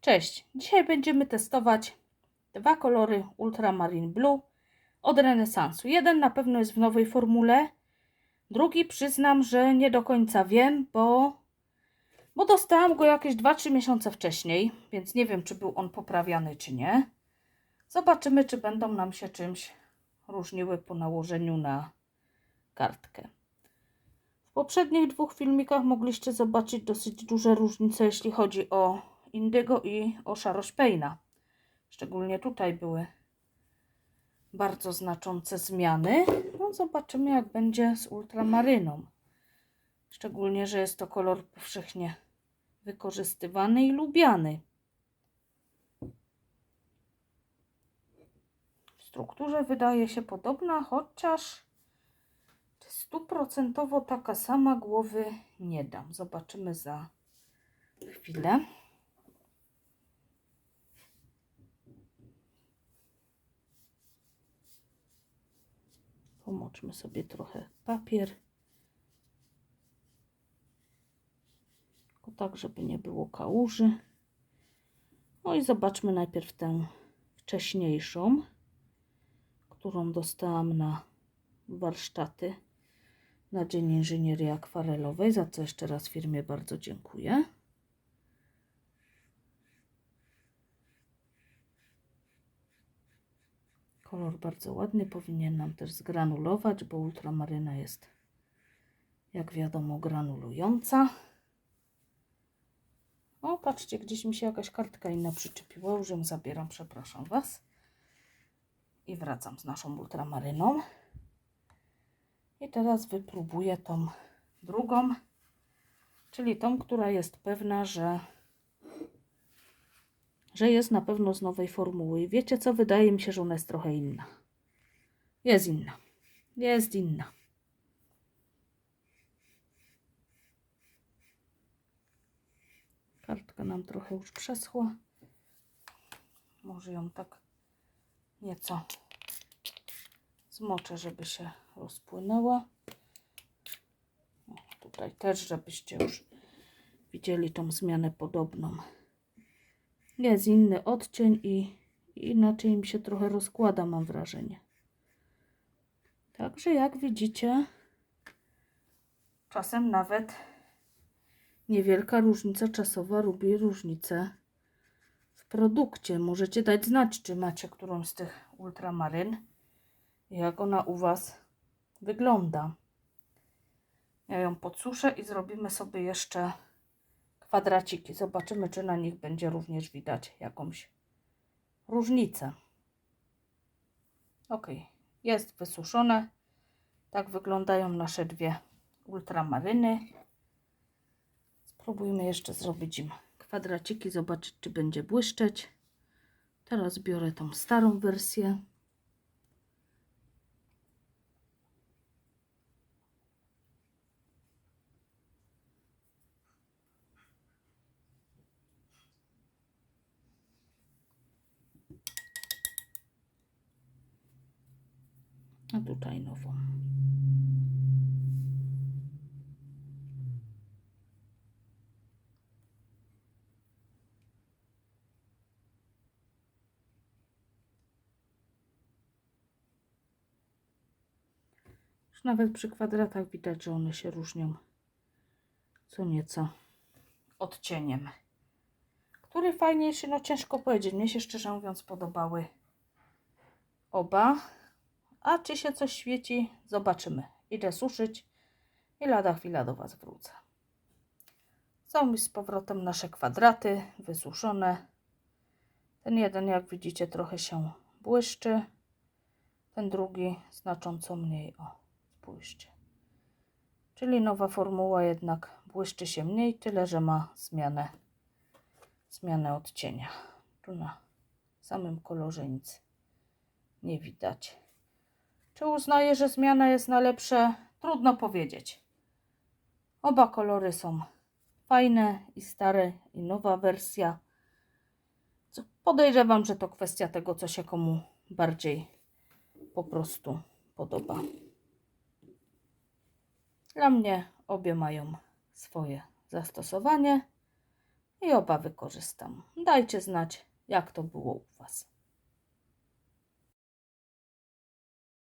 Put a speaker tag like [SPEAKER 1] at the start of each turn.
[SPEAKER 1] Cześć! Dzisiaj będziemy testować dwa kolory Ultramarine Blue od Renesansu. Jeden na pewno jest w nowej formule, drugi przyznam, że nie do końca wiem, bo, bo dostałam go jakieś 2-3 miesiące wcześniej, więc nie wiem, czy był on poprawiany, czy nie. Zobaczymy, czy będą nam się czymś różniły po nałożeniu na kartkę. W poprzednich dwóch filmikach mogliście zobaczyć dosyć duże różnice, jeśli chodzi o indygo i o szarość pejna. Szczególnie tutaj były bardzo znaczące zmiany. No zobaczymy jak będzie z ultramaryną. Szczególnie, że jest to kolor powszechnie wykorzystywany i lubiany. W strukturze wydaje się podobna, chociaż stuprocentowo taka sama głowy nie dam. Zobaczymy za chwilę. Pomoczmy sobie trochę papier. Tylko tak, żeby nie było kałuży. No i zobaczmy najpierw tę wcześniejszą, którą dostałam na warsztaty na Dzień Inżynierii Akwarelowej, za co jeszcze raz firmie bardzo dziękuję. Kolor bardzo ładny, powinien nam też zgranulować, bo ultramaryna jest, jak wiadomo, granulująca. O, patrzcie, gdzieś mi się jakaś kartka inna przyczepiła, już ją zabieram, przepraszam Was. I wracam z naszą ultramaryną. I teraz wypróbuję tą drugą, czyli tą, która jest pewna, że, że jest na pewno z nowej formuły. I wiecie co? Wydaje mi się, że ona jest trochę inna. Jest inna. Jest inna. Kartka nam trochę już przeschła. Może ją tak nieco zmoczę, żeby się rozpłynęła. O, tutaj też, żebyście już widzieli tą zmianę podobną. Jest inny odcień i, inaczej mi się trochę rozkłada, mam wrażenie. Także jak widzicie, czasem nawet niewielka różnica czasowa robi różnicę w produkcie. Możecie dać znać, czy macie którąś z tych ultramaryn jak ona u Was wygląda. Ja ją podsuszę i zrobimy sobie jeszcze kwadraciki. Zobaczymy, czy na nich będzie również widać jakąś różnicę. Ok, jest wysuszone. Tak wyglądają nasze dwie ultramaryny. Spróbujmy jeszcze zrobić im kwadraciki, zobaczyć, czy będzie błyszczeć. Teraz biorę tą starą wersję. A tutaj nową. Już nawet przy kwadratach widać, że one się różnią co nieco odcieniem. Który fajniejszy? No ciężko powiedzieć. Mnie się szczerze mówiąc podobały oba. A czy się coś świeci? Zobaczymy. Idę suszyć i lada chwila do Was wrócę. Są mi z powrotem nasze kwadraty wysuszone. Ten jeden, jak widzicie, trochę się błyszczy. Ten drugi znacząco mniej. O, spójrzcie. Czyli nowa formuła jednak błyszczy się mniej, tyle że ma zmianę, zmianę odcienia. Tu na samym kolorze nic nie widać. Czy uznaję, że zmiana jest na lepsze? Trudno powiedzieć. Oba kolory są fajne i stare i nowa wersja. Podejrzewam, że to kwestia tego, co się komu bardziej po prostu podoba. Dla mnie obie mają swoje zastosowanie. i oba wykorzystam. Dajcie znać, jak to było u Was.